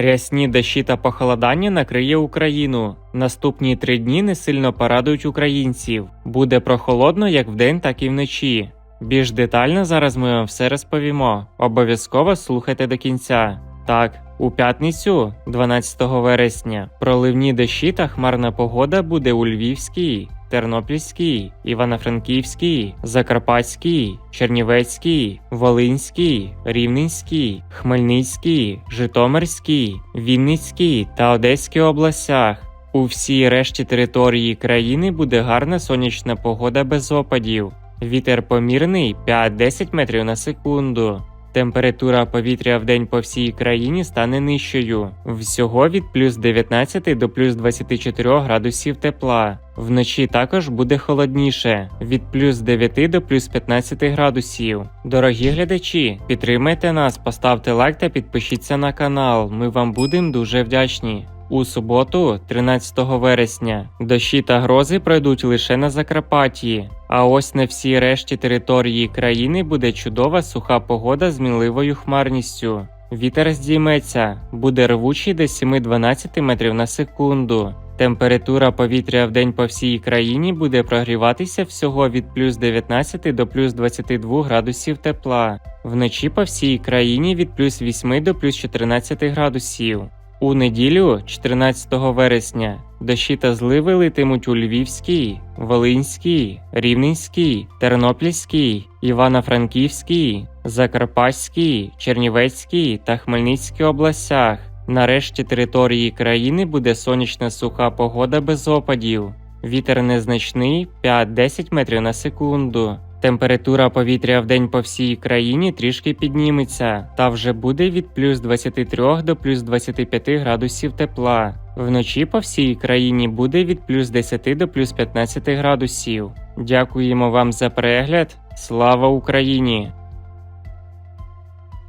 Рясні дощі та похолодання накриє Україну. Наступні три дні не сильно порадують українців. Буде прохолодно як вдень, так і вночі. Більш детально зараз ми вам все розповімо. Обов'язково слухайте до кінця. Так, у п'ятницю, 12 вересня, проливні дощі та хмарна погода буде у Львівській, Тернопільській, Івано-Франківській, Закарпатській, Чернівецькій, Волинській, Рівненській, Хмельницькій, Житомирській, Вінницькій та Одеській областях. У всій решті території країни буде гарна сонячна погода без опадів. Вітер помірний 5-10 метрів на секунду. Температура повітря в день по всій країні стане нижчою. Всього від плюс 19 до плюс 24 градусів тепла. Вночі також буде холодніше від плюс 9 до плюс 15 градусів. Дорогі глядачі, підтримайте нас, поставте лайк та підпишіться на канал. Ми вам будемо дуже вдячні. У суботу, 13 вересня, дощі та грози пройдуть лише на Закарпатті. А ось на всій решті території країни буде чудова суха погода з мінливою хмарністю. Вітер здійметься, буде рвучий до 7-12 метрів на секунду. Температура повітря в день по всій країні буде прогріватися всього від плюс 19 до плюс 22 градусів тепла. Вночі по всій країні від плюс 8 до плюс 14 градусів. У неділю, 14 вересня, дощі та зливи литимуть у Львівській, Волинській, Рівненській, Тернопільській, Івано-Франківській, Закарпатській, Чернівецькій та Хмельницькій областях. Нарешті території країни буде сонячна суха погода без опадів. Вітер незначний 5-10 метрів на секунду. Температура повітря в день по всій країні трішки підніметься, та вже буде від плюс 23 до плюс 25 градусів тепла. Вночі по всій країні буде від плюс 10 до плюс 15 градусів. Дякуємо вам за перегляд. Слава Україні!